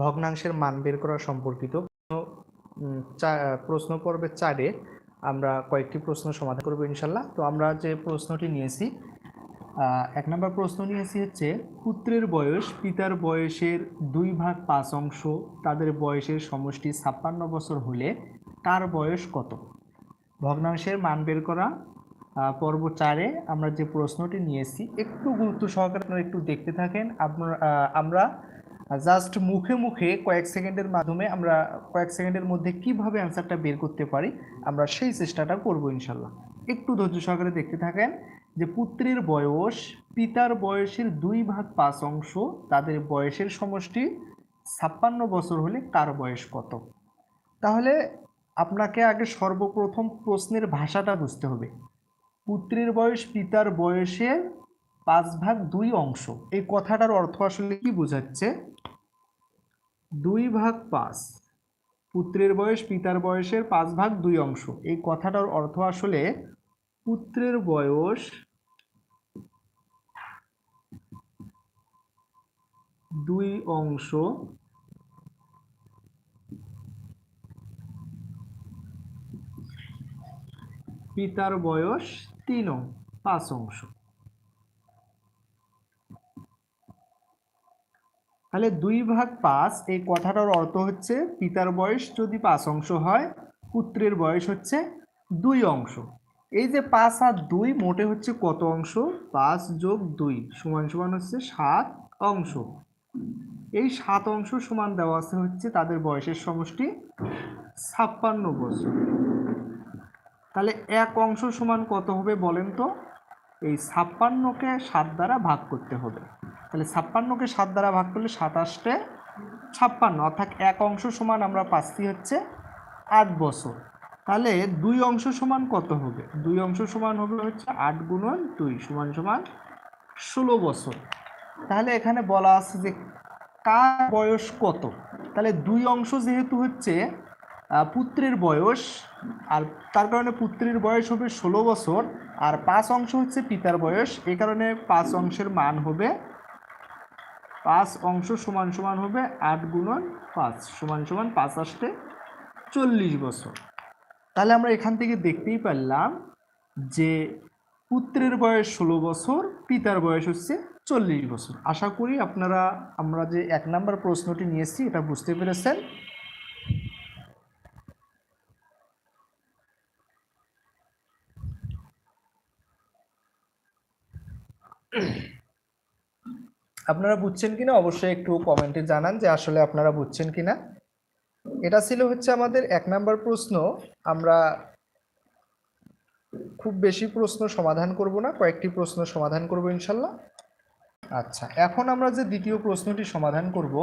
ভগ্নাংশের মান বের করা সম্পর্কিত প্রশ্ন পর্বে চারে আমরা কয়েকটি প্রশ্ন সমাধান করব ইনশাল্লাহ। তো আমরা যে প্রশ্নটি নিয়েছি এক নম্বর প্রশ্ন নিয়েছি হচ্ছে, পুত্রের বয়স পিতার বয়সের দুই ভাগ পাঁচ অংশ, তাদের বয়সের সমষ্টি ছাপ্পান্ন বছর হলে তার বয়স কত? ভগ্নাংশের মান বের করা পর্ব চারে আমরা যে প্রশ্নটি নিয়েছি, একটু গুরুত্ব সহকারে আপনারা একটু দেখতে থাকেন। আমরা জাস্ট মুখে মুখে কয়েক সেকেন্ডের মাধ্যমে আমরা কয়েক সেকেন্ডের মধ্যে কীভাবে অ্যান্সারটা বের করতে পারি, আমরা সেই চেষ্টাটা করব ইনশাল্লাহ একটু ধৈর্য সহকারে দেখতে থাকেন যে পুত্রের বয়স, পিতার বয়সের দুই ভাগ পাঁচ অংশ, তাদের বয়সের সমষ্টি ছাপ্পান্ন বছর হলে কার বয়স কত? তাহলে আপনাকে আগে সর্বপ্রথম প্রশ্নের ভাষাটা বুঝতে হবে। পুত্রের বয়স, পিতার বয়সে পাঁচ ভাগ দুই অংশ। এই কথাটার অর্থ আসলে কি বোঝাচ্ছে? দুই ভাগ পাঁচ, পুত্রের বয়স, পিতার বয়সের পাঁচ ভাগ দুই অংশ। এই কথাটার অর্থ আসলে পুত্রের বয়স দুই অংশ পিতার বয়স তিন পাঁচ অংশ। তাহলে দুই ভাগ পাঁচ, এই কথাটার অর্থ হচ্ছে পিতার বয়স যদি পাঁচ অংশ হয়, পুত্রের বয়স হচ্ছে দুই অংশ। এই যে পাঁচ আর দুই মোটে হচ্ছে কত অংশ? পাঁচ যোগ দুই সমান সমান হচ্ছে সাত অংশ। এই সাত অংশ সমান দেওয়া আছে হচ্ছে তাদের বয়সের সমষ্টি ছাপ্পান্ন বছর। তাহলে এক অংশ সমান কত হবে বলেন তো? এই ছাপ্পান্নকে সাত দ্বারা ভাগ করতে হবে। তাহলে ছাপ্পান্নকে সাত দ্বারা ভাগ করলে সাতাশটে ছাপ্পান্ন, অর্থাৎ এক অংশ সমান আমরা পাচ্ছি হচ্ছে আট বছর। তাহলে দুই অংশ সমান কত হবে? দুই অংশ সমান হবে হচ্ছে আট গুণন দুই, সমান সমান ষোলো বছর। তাহলে এখানে বলা আছে যে কার বয়স কত? তাহলে দুই অংশ যেহেতু হচ্ছে পুত্রের বয়স, আর তার কারণে পুত্রের বয়স হবে ষোলো বছর, আর পাঁচ অংশ হচ্ছে পিতার বয়স। এই কারণে পাঁচ অংশের মান হবে, পাঁচ অংশ সমান সমান হবে আট গুণন পাঁচ, সমান সমান পাঁচ আসতে চল্লিশ বছর। তাহলে আমরা এখান থেকে দেখতেই পারলাম যে পুত্রের বয়স ষোলো বছর, পিতার বয়স হচ্ছে চল্লিশ বছর। আশা করি আপনারা, আমরা যে এক নম্বর প্রশ্নটি নিয়েছি এটা বুঝতে পেরেছেন। আপনারা বুঝছেন কিনা অবশ্যই একটু কমেন্টে জানান যে আসলে আপনারা বুঝছেন কিনা। এটা ছিল হচ্ছে আমাদের এক নাম্বার প্রশ্ন। আমরা খুব বেশি প্রশ্ন সমাধান করব না, কয়েকটি প্রশ্ন সমাধান করব ইনশাল্লাহ। আচ্ছা এখন আমরা যে দ্বিতীয় প্রশ্নটি সমাধান করব,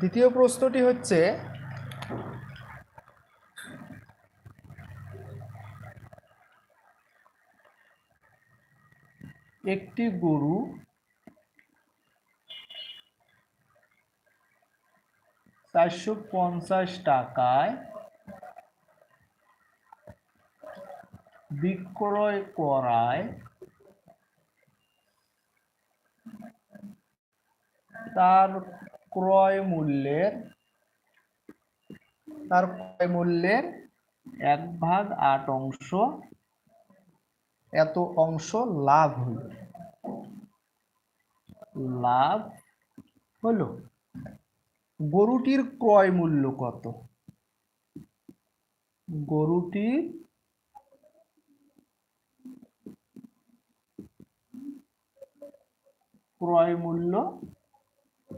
দ্বিতীয় প্রশ্নটি হচ্ছে একটি গরু চারশো পঞ্চাশ টাকায় বিক্রয় করায়। তার ক্রয় মূল্যের তার ক্রয় মূল্যের এক ভাগ আট অংশ, এত অংশ লাভ হলো লাভ হলো। গরুটির ক্রয় মূল্য কত? গরুটির ক্রয় মূল্য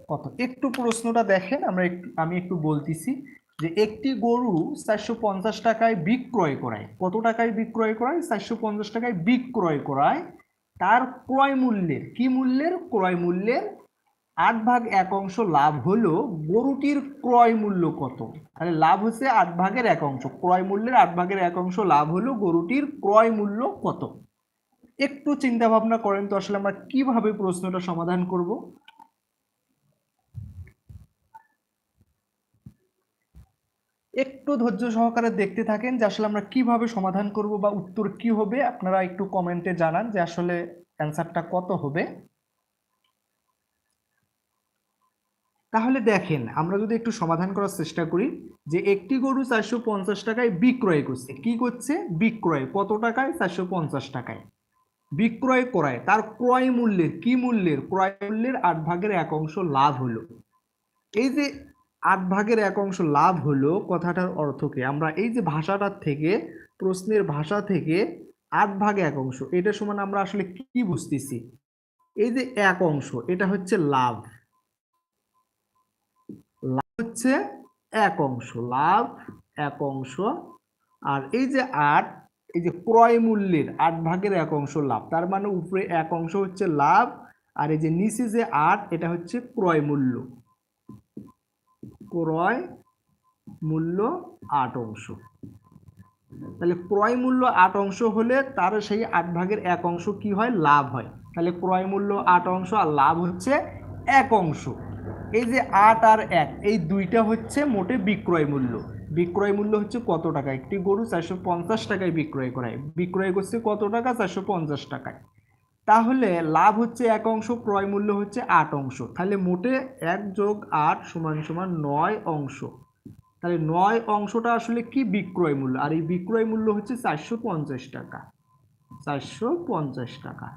কত? একটু প্রশ্নটা দেখেন, আমরা একটু, আমি একটু বলতেছি যে একটি গরু চারশো পঞ্চাশ টাকায় বিক্রয় করায়। কত টাকায় বিক্রয় করায়? চারশো পঞ্চাশ টাকায় বিক্রয় করায়। তার ক্রয় মূল্যের, কি মূল্যের? ক্রয় মূল্যের আট ভাগ এক অংশ লাভ হলো গরুটির ক্রয় মূল্য কত? তাহলে লাভ হচ্ছে আট ভাগের এক অংশ। ক্রয় মূল্যের আট ভাগের এক অংশ লাভ হলো গরুটির ক্রয় মূল্য কত? একটু চিন্তা ভাবনা করেন তো, আসলে আমরা কীভাবে প্রশ্নটা সমাধান করব? একটু ধৈর্য সহকারে দেখতে থাকেন যে আসলে আমরা কীভাবে সমাধান করব বা উত্তর কি হবে। আপনারা একটু কমেন্টে জানান যে আসলে অ্যান্সারটা কত হবে। তাহলে দেখেন, আমরা যদি একটু সমাধান করার চেষ্টা করি যে একটি গরু চারশো পঞ্চাশ টাকায় বিক্রয় করছে। কি করছে? বিক্রয়। কত টাকায়? চারশো পঞ্চাশ টাকায়। বিক্রয় করায়। তার ক্রয় মূল্যের কি মূল্যের? ক্রয় মূল্যের আট ভাগের এক অংশ লাভ হলো। এই যে আট ভাগের এক অংশ লাভ হলো কথাটার অর্থ কি? আমরা এই যে ভাষাটার থেকে, প্রশ্নের ভাষা থেকে আট ভাগে এক অংশ, এটা সমান আমরা আসলে কি বুঝতেছি? এই যে এক অংশ, এটা হচ্ছে লাভ। লাভ হচ্ছে এক অংশ, লাভ এক অংশ। আর এই যে আট, এই যে ক্রয় মূল্যের আট ভাগের এক অংশ লাভ, তার মানে উপরে এক অংশ হচ্ছে লাভ, আর এই যে নিচে যে আট, এটা হচ্ছে ক্রয় মূল্য। ক্রয় মূল্য আট অংশ। তাহলে ক্রয় মূল্য আট অংশ হলে তার সেই আট ভাগের এক অংশ কি হয়? লাভ হয়। তাহলে ক্রয় মূল্য আট অংশ আর লাভ হচ্ছে এক অংশ। এই যে আট আর এক, এই দুইটা হচ্ছে মোটে বিক্রয় মূল্য। বিক্রয় মূল্য হচ্ছে কত টাকা? একটি গরু চারশো পঞ্চাশ টাকায় বিক্রয় করায়। বিক্রয় করছে কত টাকা? চারশো পঞ্চাশ টাকায়। তাহলে লাভ হচ্ছে এক অংশ, ক্রয় মূল্য হচ্ছে আট অংশ। তাহলে মোটে এক যোগ আট সমান সমান নয় অংশ। তাহলে নয় অংশটা আসলে কি বিক্রয় মূল্য? আর এই বিক্রয় মূল্য হচ্ছে চারশো পঞ্চাশ টাকা। চারশো পঞ্চাশ টাকা।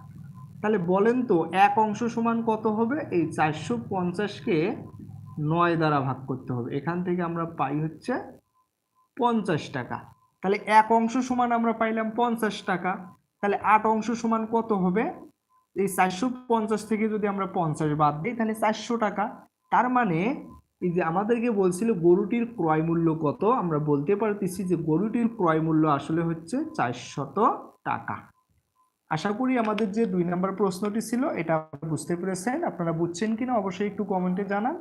তাহলে বলেন তো এক অংশ সমান কত হবে? এই চারশো পঞ্চাশকে নয় দ্বারা ভাগ করতে হবে। এখান থেকে আমরা পাই হচ্ছে পঞ্চাশ টাকা। তাহলে এক অংশ সমান আমরা পাইলাম পঞ্চাশ টাকা। তাহলে আট অংশ সমান কত হবে? এই চারশো পঞ্চাশ থেকে যদি আমরা পঞ্চাশ বাদ দিই, তাহলে চারশো টাকা। তার মানে এই যে আমাদেরকে বলছিল গরুটির ক্রয় মূল্য কত, আমরা বলতে পারতেছি যে গরুটির ক্রয় মূল্য আসলে হচ্ছে চারশত টাকা। আশা করি আমাদের যে দুই নম্বর প্রশ্নটি ছিল, এটা বুঝতে পেরেছেন। আপনারা বুঝছেন কিনা অবশ্যই একটু কমেন্টে জানান।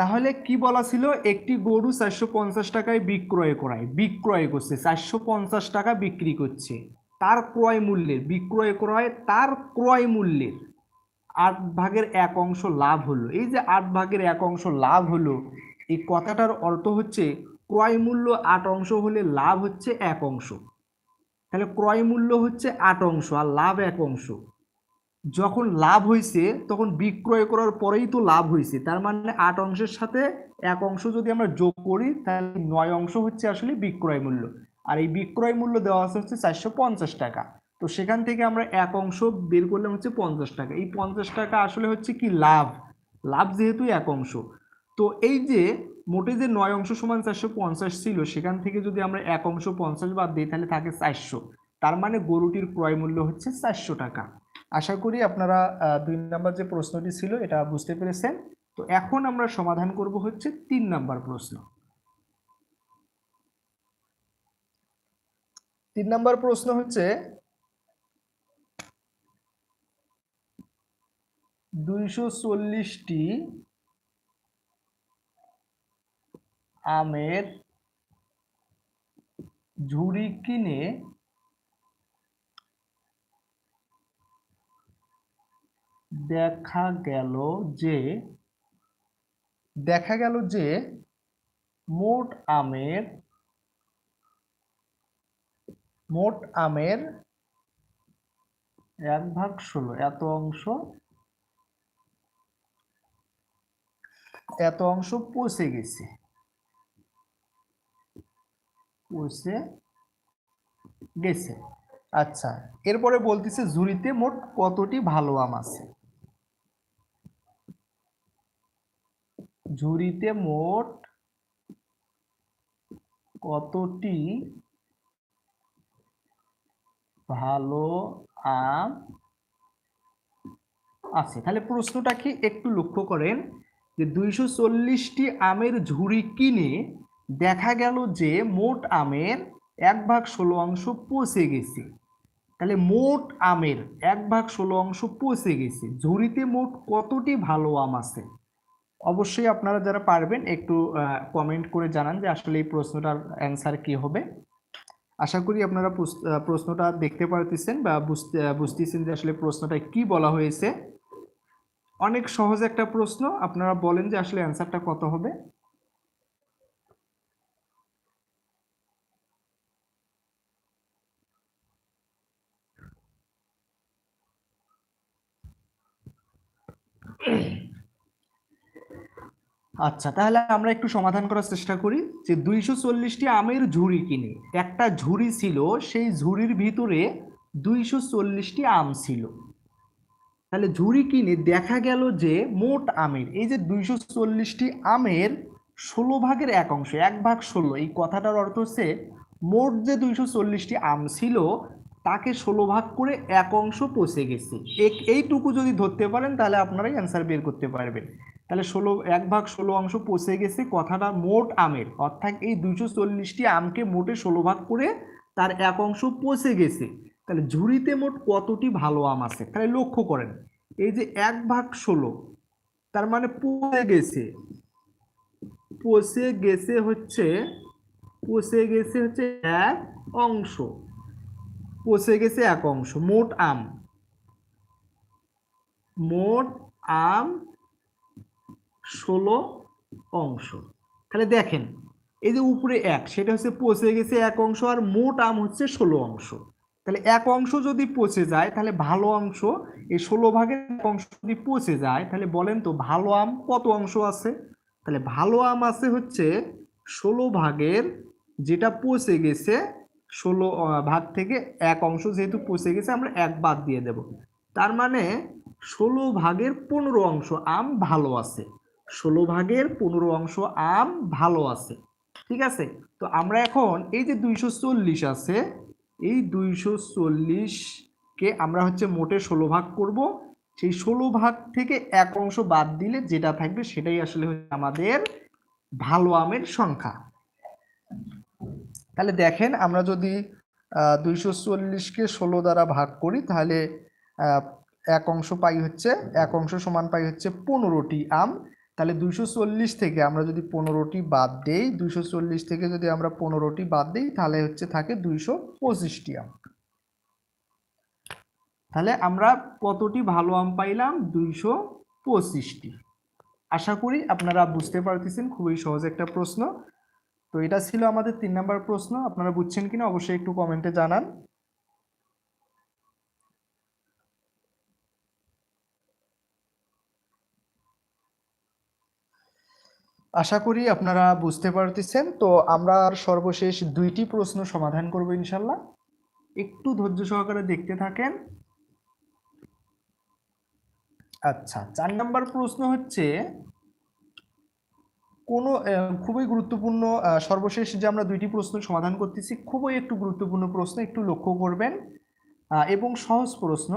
তাহলে কি বলা ছিল? একটি গরু চারশো পঞ্চাশ টাকায় বিক্রয় করায়। বিক্রয় করছে, চারশো পঞ্চাশ টাকা বিক্রি করছে। তার ক্রয় মূল্যের, বিক্রয় ক্রয় তার ক্রয় মূল্যের আট ভাগের এক অংশ লাভ হলো। এই যে আট ভাগের এক অংশ লাভ হলো, এই কথাটার অর্থ হচ্ছে ক্রয় মূল্য আট অংশ হলে লাভ হচ্ছে এক অংশ। তাহলে ক্রয় মূল্য হচ্ছে আট অংশ আর লাভ এক অংশ। যখন লাভ হয়েছে তখন বিক্রয় করার পরেই তো লাভ হয়েছে তার মানে আট অংশের সাথে এক অংশ যদি আমরা যোগ করি, তাহলে নয় অংশ হচ্ছে আসলে বিক্রয় মূল্য। আর এই বিক্রয় মূল্য দেওয়া আছে হচ্ছে চারশো পঞ্চাশ টাকা। তো সেখান থেকে আমরা এক অংশ বের করলাম হচ্ছে পঞ্চাশ টাকা। এই পঞ্চাশ টাকা আসলে হচ্ছে কি লাভ? লাভ যেহেতু এক অংশ। তো এই যে মোটে যে নয় অংশ সমান চারশো পঞ্চাশ ছিল, সেখান থেকে যদি আমরা এক অংশ পঞ্চাশ বাদ দিই, তাহলে থাকে চারশো। তার মানে গরুটির ক্রয় মূল্য হচ্ছে চারশো টাকা। আশা করি আপনারা দুই নাম্বার যে প্রশ্নটি ছিল এটা বুঝতে পেরেছেন। তো এখন আমরা সমাধান করব হচ্ছে তিন নাম্বার প্রশ্ন। তিন নাম্বার প্রশ্ন হচ্ছে, দুইশো চল্লিশটি আমের ঝুড়ি কিনে দেখা গেল যে, দেখা গেল যে মোট আমের মোট আমের এক ভাগ ষোলো, এত অংশ এত অংশ পচে গেছে। পচে গেছে। আচ্ছা এরপরে বলতেছে ঝুড়িতে মোট কতটি ভালো আম আছে? ঝুড়িতে মোট কতটি ভালো আম আছে? তাহলে প্রশ্নটা কি একটু লক্ষ্য করেন যে দুইশো চল্লিশটি আমের ঝুড়ি কিনে দেখা গেল যে মোট আমের এক ভাগ ষোলো অংশ পচে গেছে। তাহলে মোট আমের এক ভাগ ষোলো অংশ পচে গেছে। ঝুড়িতে মোট কতটি ভালো আম আছে? অবশ্যই আপনারা যারা পারবেন একটু কমেন্ট করে জানান যে আসলে এই প্রশ্নটার অ্যান্সার কি হবে। আশা করি আপনারা প্রশ্নটা দেখতে পারতেছেন বা বুঝতে বুঝতেছেন যে আসলে প্রশ্নটা কি বলা হয়েছে। অনেক সহজ একটা প্রশ্ন, আপনারা বলেন যে আসলে অ্যান্সারটা কত হবে। আচ্ছা তাহলে আমরা একটু সমাধান করার চেষ্টা করি যে দুইশো চল্লিশটি আমের ঝুড়ি কিনে। একটা ঝুড়ি ছিল, সেই ঝুড়ির ভিতরে দুইশো চল্লিশটি আম ছিল। তাহলে ঝুড়ি কিনে দেখা গেল যে মোট আমের, এই যে দুইশো চল্লিশটি আমের ষোলো ভাগের এক অংশ, এক ভাগ ষোলো, এই কথাটার অর্থ হচ্ছে মোট যে দুইশো চল্লিশটি আম ছিল, তাকে ষোলো ভাগ করে এক অংশ পচে গেছে। এইটুকু যদি ধরতে পারেন, তাহলে আপনারাই অ্যান্সার বের করতে পারবেন। তাহলে ষোলো, এক ভাগ ষোলো অংশ পচে গেছে কথাটা মোট আমের। অর্থাৎ এই দুইশো চল্লিশটি আমকে মোটে ষোলো ভাগ করে তার এক অংশ পচে গেছে। তাহলে ঝুড়িতে মোট কতটি ভালো আম আছে? তাহলে লক্ষ্য করেন, এই যে এক ভাগ ষোলো, তার মানে পচে গেছে। পচে গেছে হচ্ছে, পচে গেছে হচ্ছে এক অংশ। পচে গেছে এক অংশ, মোট আম। মোট আম ষোলো অংশ। তাহলে দেখেন, এই যে উপরে এক, সেটা হচ্ছে পচে গেছে এক অংশ আর মোট আম হচ্ছে ষোলো অংশ। তাহলে এক অংশ যদি পচে যায়, তাহলে ভালো অংশ, এই ষোলো ভাগের এক অংশ যদি পচে যায়, তাহলে বলেন তো ভালো আম কত অংশ আছে? তাহলে ভালো আম আছে হচ্ছে ষোলো ভাগের যেটা পচে গেছে, ষোলো ভাগ থেকে এক অংশ যেহেতু পচে গেছে, আমরা এক বাদ দিয়ে দেব। তার মানে ষোলো ভাগের পনেরো অংশ আম ভালো আছে। ষোলো ভাগের পনেরো অংশ আম ভালো আছে। ঠিক আছে? তো আমরা এখন এই যে দুইশো চল্লিশ আছে, এই দুইশো চল্লিশকে আমরা হচ্ছে মোটে ষোলো ভাগ করব। সেই ষোলো ভাগ থেকে এক অংশ বাদ দিলে যেটা থাকবে সেটাই আসলে হচ্ছে আমাদের ভালো আমের সংখ্যা। তাহলে দেখেন, আমরা যদি দুইশো চল্লিশকে ষোলো দ্বারা ভাগ করি, তাহলে এক অংশ পাই হচ্ছে, এক অংশ সমান পাই হচ্ছে পনেরোটি আম। তাহলে দুইশো চল্লিশ থেকে আমরা যদি পনেরোটি বাদ দেই চল্লিশ থেকে যদি আমরা পনেরোটি বাদ দিই, তাহলে হচ্ছে থাকে দুইশো পঁচিশটি আম। তাহলে আমরা কতটি ভালো আম পাইলাম? দুইশো পঁচিশটি। আশা করি আপনারা বুঝতে পারতেছেন, খুবই সহজ একটা প্রশ্ন। তো এটা ছিল আমাদের তিন নম্বর প্রশ্ন, আপনারা বুঝছেন কিনা অবশ্যই একটু কমেন্টে জানান। আশা করি আপনারা বুঝতে পারতেছেন। তো আমরা আর সর্বশেষ দুইটি প্রশ্ন সমাধান করব ইনশাল্লাহ একটু ধৈর্য সহকারে দেখতে থাকেন। আচ্ছা চার নম্বর প্রশ্ন হচ্ছে, কোনো খুবই গুরুত্বপূর্ণ সর্বশেষ যে আমরা দুইটি প্রশ্ন সমাধান করতেছি, খুবই একটু গুরুত্বপূর্ণ প্রশ্ন, একটু লক্ষ্য করবেন। এবং সহজ প্রশ্ন,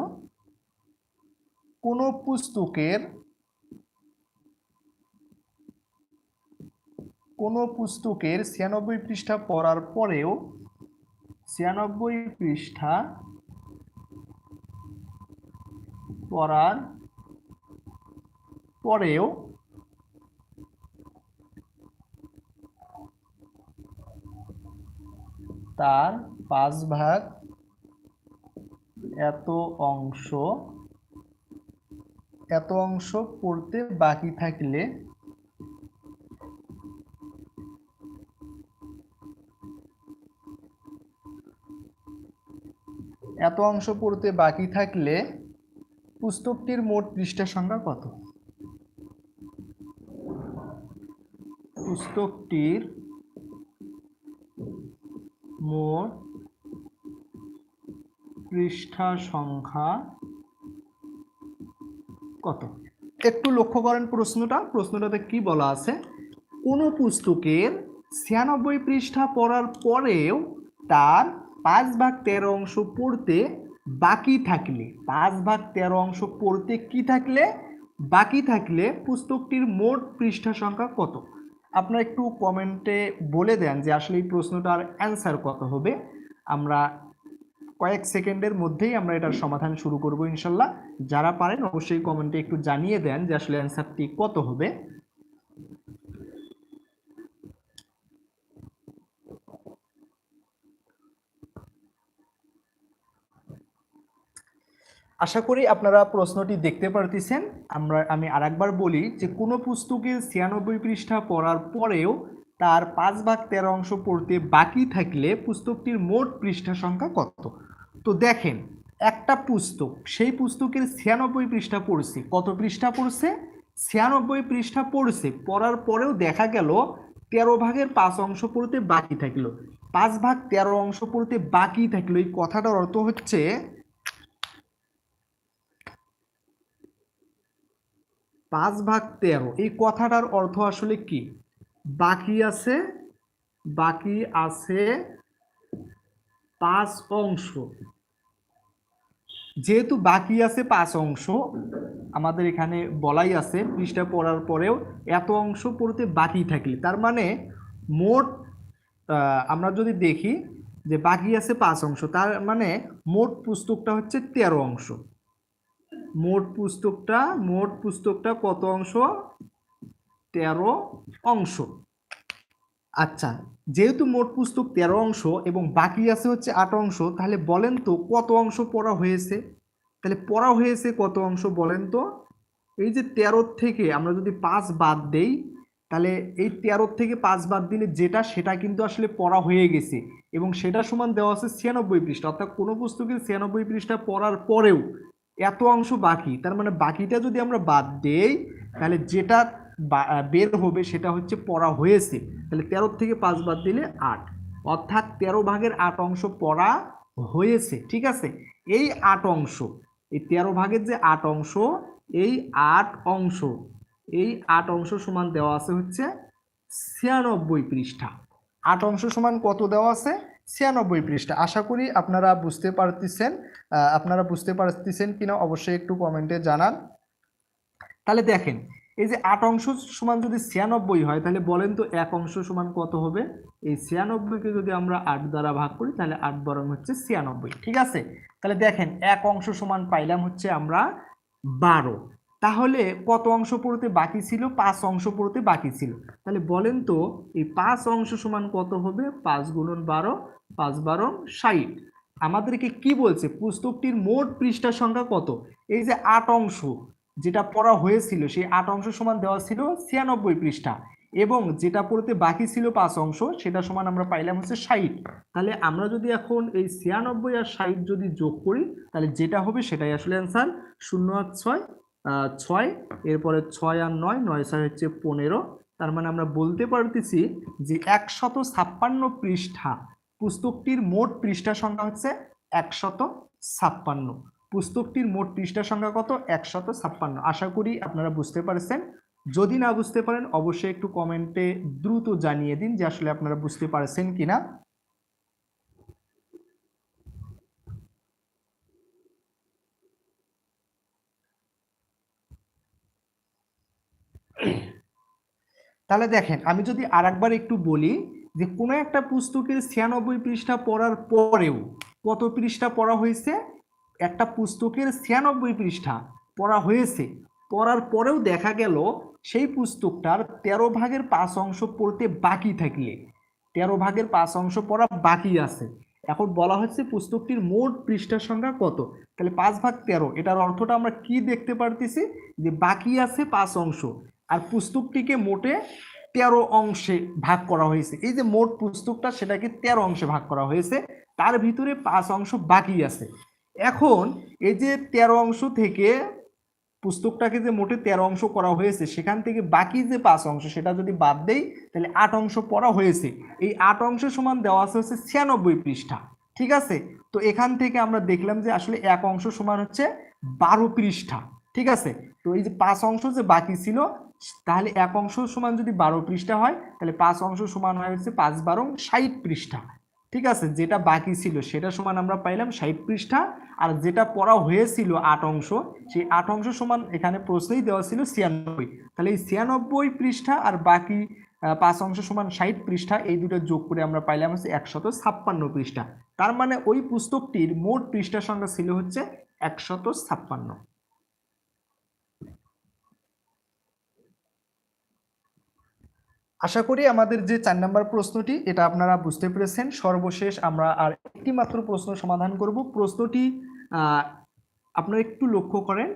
কোনো পুস্তকের কোনো পুস্তকের ছিয়ানব্বই পৃষ্ঠা পড়ার পরেও ছিয়ানব্বই পৃষ্ঠা পড়ার পরেও তার পাঁচ ভাগ এত অংশ এত অংশ পড়তে বাকি থাকলে এত অংশ পড়তে বাকি থাকলে পুস্তকটির মোট পৃষ্ঠা সংখ্যা কত? পুস্তকটির মোট পৃষ্ঠা সংখ্যা কত? একটু লক্ষ্য করেন প্রশ্নটা। প্রশ্নটাতে কি বলা আছে? কোনো পুস্তকের ছিয়ানব্বই পৃষ্ঠা পড়ার পরেও তার পাঁচ ভাগ তেরো অংশ পড়তে বাকি থাকলে, পাঁচ ভাগ তেরো অংশ পড়তে কি থাকলে? বাকি থাকলে পুস্তকটির মোট পৃষ্ঠা সংখ্যা কত? আপনারা একটু কমেন্টে বলে দেন যে আসলে এই প্রশ্নটার অ্যান্সার কত হবে। আমরা কয়েক সেকেন্ডের মধ্যেই আমরা এটার সমাধান শুরু করব ইনশাল্লাহ। যারা পারেন অবশ্যই কমেন্টে একটু জানিয়ে দেন যে আসলে অ্যান্সারটি কত হবে। আশা করি আপনারা প্রশ্নটি দেখতে পারতেছেন। আমরা, আমি আরেকবার বলি যে কোনো পুস্তকের ছিয়ানব্বই পৃষ্ঠা পড়ার পরেও তার পাঁচ ভাগ তেরো অংশ পড়তে বাকি থাকলে পুস্তকটির মোট পৃষ্ঠা সংখ্যা কত? তো দেখেন, একটা পুস্তক, সেই পুস্তকের ছিয়ানব্বই পৃষ্ঠা পড়ছে। কত পৃষ্ঠা পড়ছে? ছিয়ানব্বই পৃষ্ঠা পড়ছে, পড়ার পরেও দেখা গেল তেরো ভাগের পাঁচ অংশ পড়তে বাকি থাকল। পাঁচ ভাগ তেরো অংশ পড়তে বাকি থাকল। এই কথাটার অর্থ হচ্ছে পাঁচ ভাগ তেরো। এই কথাটার অর্থ আসলে কি? বাকি আছে বাকি আছে পাঁচ অংশ। যেহেতু বাকি আছে পাঁচ অংশ, আমাদের এখানে বলাই আছে, পৃষ্ঠা পড়ার পরেও এত অংশ পড়তে বাকি থাকলে। তার মানে মোট আমরা যদি দেখি যে বাকি আছে পাঁচ অংশ, তার মানে মোট পুস্তকটা হচ্ছে তেরো অংশ। মোট পুস্তকটা মোট পুস্তকটা কত অংশ? তেরো অংশ। আচ্ছা যেহেতু মোট পুস্তক তেরো অংশ এবং বাকি আছে হচ্ছে আট অংশ, তাহলে বলেন তো কত অংশ পড়া হয়েছে? তাহলে পড়া হয়েছে কত অংশ বলেন তো? এই যে তেরোর থেকে আমরা যদি পাঁচ বাদ দেই, তাহলে এই তেরোর থেকে পাঁচ বাদ দিলে যেটা, সেটা কিন্তু আসলে পড়া হয়ে গেছে। এবং সেটা সমান দেওয়া আছে ছিয়ানব্বই পৃষ্ঠা, অর্থাৎ কোনো পুস্তকের ছিয়ানব্বই পৃষ্ঠা পড়ার পরেও এত অংশ বাকি, তার মানে বাকিটা যদি আমরা বাদ দেই, তাহলে যেটা বের হবে সেটা হচ্ছে পড়া হয়েছে। তাহলে তেরো থেকে পাঁচ বাদ দিলে আট। অর্থাৎ তেরো ভাগের আট অংশ পড়া হয়েছে, ঠিক আছে? এই আট অংশ, এই তেরো ভাগের যে আট অংশ, এই আট অংশ, এই আট অংশ সমান দেওয়া আছে হচ্ছে ছিয়ানব্বই পৃষ্ঠা। আট অংশ সমান কত দেওয়া আছে? ছিয়ানব্বই পৃষ্ঠা। আশা করি আপনারা বুঝতে পারতেছেন আপনারা বুঝতে পারতেছেন কিনা অবশ্যই একটু কমেন্টে জানান। তাহলে দেখেন, এই যে আট অংশ সমান যদি ছিয়ানব্বই হয়, তাহলে বলেন তো এক অংশ সমান কত হবে? এই ছিয়ানব্বইকে যদি আমরা আট দ্বারা ভাগ করি, তাহলে আট বরং হচ্ছে ছিয়ানব্বই। ঠিক আছে? তাহলে দেখেন, এক অংশ সমান পাইলাম হচ্ছে আমরা বারো। তাহলে কত অংশ পড়তে বাকি ছিল? পাঁচ অংশ পড়তে বাকি ছিল। তাহলে বলেন তো, এই পাঁচ অংশ সমান কত হবে? পাঁচ গুণন বারো, পাঁচ বারো ষাট। আমাদেরকে কি বলছে? পুস্তকটির মোট পৃষ্ঠা সংখ্যা কত? এই যে আট অংশ যেটা পড়া হয়েছিল, সেই আট অংশ সমান দেওয়া ছিল ছিয়ানব্বই পৃষ্ঠা। এবং যেটা পড়তে বাকি ছিল পাঁচ অংশ, সেটা সমান আমরা পাইলাম হচ্ছে ষাট। তাহলে আমরা যদি এখন এই ছিয়ানব্বই আর ষাট যদি যোগ করি, তাহলে যেটা হবে সেটাই আসলে অ্যান্সার শূন্য আর ছয় ছয়, এরপরে ছয় আর নয় নয় ছয় হচ্ছে পনেরো। তার মানে আমরা বলতে পারতেছি যে একশত ছাপ্পান্ন পৃষ্ঠা, পুস্তকটির মোট পৃষ্ঠা সংখ্যা হচ্ছে একশত ছাপ্পান্ন। পুস্তকটির মোট পৃষ্ঠা সংখ্যা কত? একশত ছাপ্পান্ন। আশা করি আপনারা বুঝতে পারছেন। যদি না বুঝতে পারেন, অবশ্যই একটু কমেন্টে দ্রুত জানিয়ে দিন যে আসলে আপনারা বুঝতে পারছেন কিনা। তাহলে দেখেন, আমি যদি আরেকবার একটু বলি যে কোনো একটা পুস্তকের ছিয়ানব্বই পৃষ্ঠা পড়ার পরেও কত পৃষ্ঠা পড়া হয়েছে? একটা পুস্তকের ছিয়ানব্বই পৃষ্ঠা পড়া হয়েছে। পড়ার পরেও দেখা গেল সেই পুস্তকটার তেরো ভাগের পাঁচ অংশ পড়তে বাকি থাকলে, তেরো ভাগের পাঁচ অংশ পড়া বাকি আছে। এখন বলা হচ্ছে পুস্তকটির মোট পৃষ্ঠার সংখ্যা কত? তাহলে পাঁচ ভাগ তেরো, এটার অর্থটা আমরা কি দেখতে পারতেছি? যে বাকি আছে পাঁচ অংশ। আর পুস্তকটিকে মোটে তেরো অংশে ভাগ করা হয়েছে। এই যে মোট পুস্তকটা, সেটাকে তেরো অংশে ভাগ করা হয়েছে। তার ভিতরে পাঁচ অংশ বাকি আছে। এখন এই যে তেরো অংশ থেকে পুস্তকটাকে যে মোটে তেরো অংশ করা হয়েছে, সেখান থেকে বাকি যে পাঁচ অংশ, সেটা যদি বাদ দেই, তাহলে আট অংশ পড়া হয়েছে। এই আট অংশ সমান দেওয়া আছে হচ্ছে ছিয়ানব্বই পৃষ্ঠা। ঠিক আছে? তো এখান থেকে আমরা দেখলাম যে আসলে এক অংশ সমান হচ্ছে বারো পৃষ্ঠা। ঠিক আছে? তো এই যে পাঁচ অংশ যে বাকি ছিল তাহলে এক অংশ সমান যদি বারো পৃষ্ঠা হয়, তাহলে পাঁচ অংশ সমান হয় হচ্ছে পাঁচ বারো ষাট পৃষ্ঠা। ঠিক আছে? যেটা বাকি ছিল, সেটা সমান আমরা পাইলাম ষাট পৃষ্ঠা। আর যেটা পড়া হয়েছিল আট অংশ, সেই আট অংশ সমান এখানে প্রশ্নেই দেওয়া ছিল ছিয়ানব্বই। তাহলে এই ছিয়ানব্বই পৃষ্ঠা আর বাকি পাঁচ অংশ সমান ষাট পৃষ্ঠা, এই দুটো যোগ করে আমরা পাইলাম হচ্ছে একশত ছাপ্পান্ন পৃষ্ঠা। তার মানে ওই পুস্তকটির মোট পৃষ্ঠার সংখ্যা ছিল হচ্ছে একশত ছাপ্পান্ন। আশা করি আমাদের যে চার নম্বর প্রশ্নটি, এটা আপনারা বুঝতে পেরেছেন। সর্বশেষ আমরা আর একটি মাত্র প্রশ্ন সমাধান করব। প্রশ্নটি আপনারা একটু লক্ষ্য করেন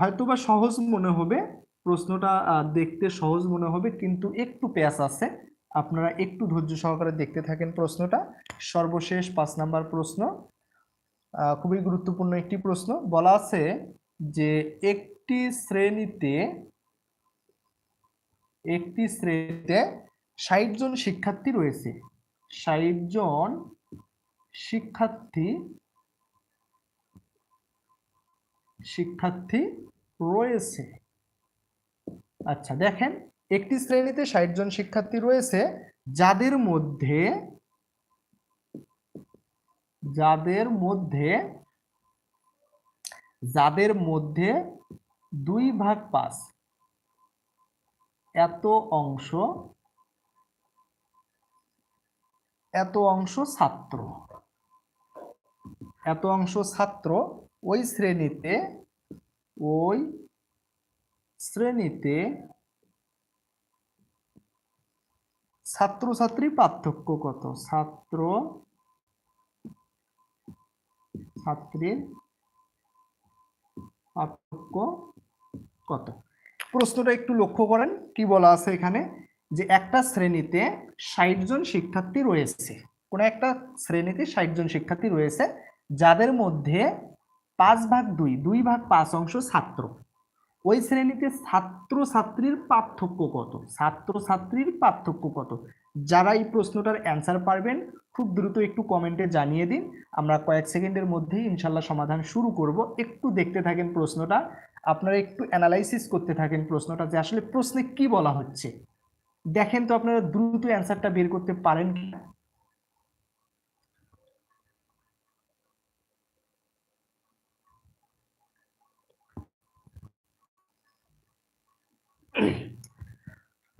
হয়তোবা সহজ মনে হবে, প্রশ্নটা দেখতে সহজ মনে হবে, কিন্তু একটু প্যাচ আছে। আপনারা একটু ধৈর্য সহকারে দেখতে থাকেন প্রশ্নটা। সর্বশেষ পাঁচ নাম্বার প্রশ্ন খুবই গুরুত্বপূর্ণ একটি প্রশ্ন। বলা আছে যে, একটি শ্রেণীতে একটি শ্রেণীতে ষাট জন শিক্ষার্থী রয়েছে। ষাট জন শিক্ষার্থী শিক্ষার্থী রয়েছে। আচ্ছা দেখেন, একটি শ্রেণীতে ষাট জন শিক্ষার্থী রয়েছে, যাদের মধ্যে যাদের মধ্যে যাদের মধ্যে দুই ভাগ পাঁচ এত অংশ এত অংশ ছাত্র। এত অংশ ছাত্র ওই শ্রেণীতে ওই শ্রেণীতে ছাত্রছাত্রী পার্থক্য কত? ছাত্র, ছাত্রীর পার্থক্য কত? প্রশ্নটা একটু লক্ষ্য করেন, কি বলা আছে এখানে? যে একটা শ্রেণীতে ষাট জন শিক্ষার্থী রয়েছে। কোনো একটা শ্রেণীতে ষাট জন শিক্ষার্থী রয়েছে, যাদের মধ্যে পাঁচ ভাগ দুই দুই ভাগ পাঁচ অংশ ছাত্র। ওই শ্রেণীতে ছাত্র ছাত্রীর পার্থক্য কত? ছাত্র ছাত্রীর পার্থক্য কত? যারা এই প্রশ্নটার অ্যান্সার পারবেন, খুব দ্রুত একটু কমেন্টে জানিয়ে দিন। আমরা কয়েক সেকেন্ডের মধ্যেই ইনশাল্লাহ সমাধান শুরু করব। একটু দেখতে থাকেন প্রশ্নটা। আপনারা একটু অ্যানালাইসিস করতে থাকেন প্রশ্নটা যে আসলে প্রশ্নে কি বলা হচ্ছে। দেখেন তো আপনারা দ্রুত অ্যান্সারটা বের করতে পারেন কি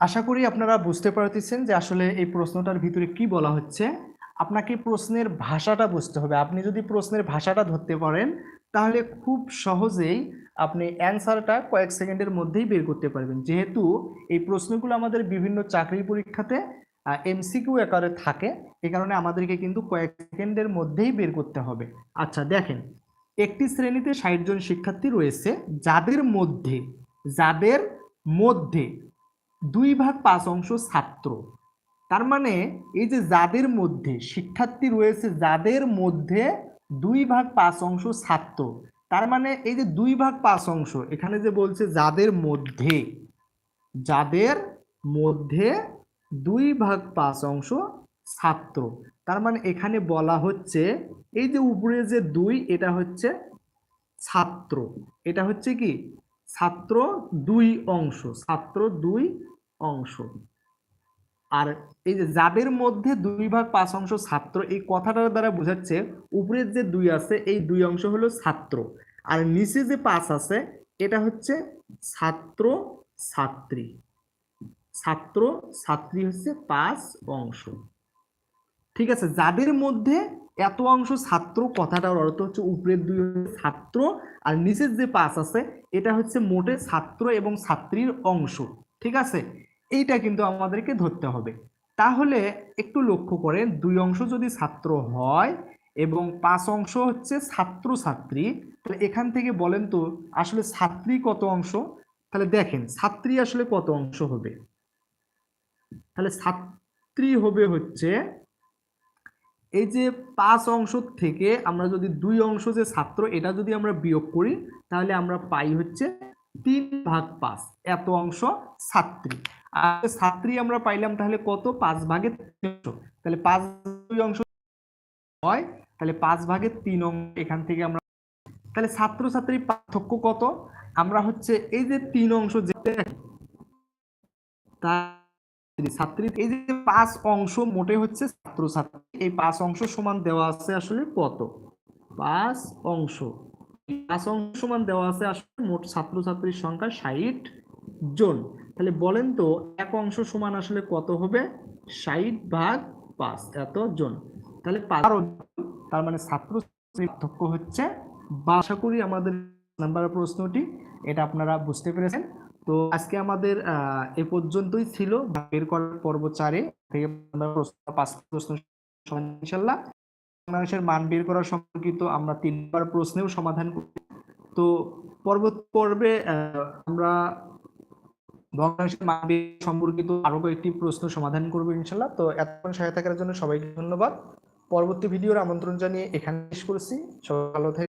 আশা করি আপনারা বুঝতে পারতেছেন যে আসলে এই প্রশ্নটার ভিতরে কি বলা হচ্ছে। আপনাকে প্রশ্নের ভাষাটা বুঝতে হবে। আপনি যদি প্রশ্নের ভাষাটা ধরতে পারেন, তাহলে খুব সহজেই আপনি অ্যান্সারটা কয়েক সেকেন্ডের মধ্যেই বের করতে পারবেন। যেহেতু এই প্রশ্নগুলো আমাদের বিভিন্ন চাকরি পরীক্ষাতে এমসিকিউ আকারে থাকে, এ কারণে আমাদেরকে কিন্তু কয়েক সেকেন্ডের মধ্যেই বের করতে হবে। আচ্ছা দেখেন, একটি শ্রেণীতে ষাট জন শিক্ষার্থী রয়েছে, যাদের মধ্যে যাদের মধ্যে দুই ভাগ পাঁচ অংশ ছাত্র। তার মানে এই যে যাদের মধ্যে, শিক্ষার্থী রয়েছে যাদের মধ্যে দুই ভাগ পাঁচ অংশ ছাত্র তার মানে এই যে দুই ভাগ পাঁচ অংশ, এখানে যে বলছে যাদের মধ্যে যাদের মধ্যে দুই ভাগ পাঁচ অংশ ছাত্র, তার মানে এখানে বলা হচ্ছে এই যে উপরে যে দুই, এটা হচ্ছে ছাত্র, এটা হচ্ছে কি? ছাত্র দুই অংশ, ছাত্র দুই অংশ। আর এই যে যাদের মধ্যে দুই ভাগ পাঁচ অংশ ছাত্র, এই কথাটার দ্বারা বোঝাচ্ছে উপরের যে দুই আছে, এই দুই অংশ হলো ছাত্র। আর নিচে যে পাঁচ আছে, এটা হচ্ছে ছাত্র ছাত্রী। ছাত্র ছাত্রী হচ্ছে পাঁচ অংশ। ঠিক আছে, যাদের মধ্যে এত অংশ ছাত্র কথাটার অর্থ হচ্ছে উপরের দুই ছাত্র, আর নিচের যে পাঁচ আছে, এটা হচ্ছে মোটে ছাত্র এবং ছাত্রীর অংশ। ঠিক আছে? এইটা কিন্তু আমাদেরকে ধরতে হবে। তাহলে একটু লক্ষ্য করেন, দুই অংশ যদি ছাত্র হয় এবং পাঁচ অংশ হচ্ছে ছাত্র ছাত্রী তাহলে এখান থেকে বলেন তো, আসলে ছাত্রী কত অংশ? তাহলে দেখেন, ছাত্রী আসলে কত অংশ হবে? তাহলে ছাত্রী হবে হচ্ছে, এই যে পাঁচ অংশ থেকে আমরা যদি দুই অংশ যে ছাত্র, এটা যদি আমরা বিয়োগ করি, তাহলে আমরা পাই হচ্ছে তিন ভাগ পাঁচ, এত অংশ ছাত্রী। আর ছাত্রী আমরা পাইলাম তাহলে কত? পাঁচ ভাগের অংশ তাহলে পাঁচ দুই অংশ হয় তাহলে পাঁচ ভাগের তিন অংশ এখান থেকে আমরা তাহলে ছাত্র ছাত্রীর পার্থক্য কত? আমরা হচ্ছে এই যে তিন অংশ যে তা ছাত্রী এই যে পাঁচ অংশ মোটে হচ্ছে ছাত্র ছাত্রী এই পাঁচ অংশ সমান দেওয়া আছে আসলে কত? পাঁচ অংশ। পাঁচ অংশ সমান দেওয়া আছে আসলে মোট ছাত্র ছাত্রীর সংখ্যা ষাট জন। তাহলে বলেন তো, এক অংশ সমান আসলে কত হবে? ষাট ভাগ পাঁচ এত জন তাহলে বারো তার মানে ছাত্র পার্থক্য হচ্ছে বা আশা করি আমাদের নাম্বার প্রশ্নটি এটা আপনারা বুঝতে পেরেছেন। তো আজকে আমাদের এ পর্যন্তই ছিল। বের করার পর্ব চারে থেকে পাঁচ প্রশ্ন ইনশাল্লাহ ভগ্নাংশের মান বের করা সম্পর্কিত আমরা তিনবার প্রশ্নেও সমাধান করি। তো পর্বে আহ, আমরা ভগ্নাংশের মান সম্পর্কিত আরও কয়েকটি প্রশ্ন সমাধান করব ইনশাল্লাহ তো এতক্ষণ সহায়তা করার জন্য সবাইকে ধন্যবাদ। পরবর্তী ভিডিওর আমন্ত্রণ জানিয়ে এখানে শেষ করছি। ভালো থাকবেন।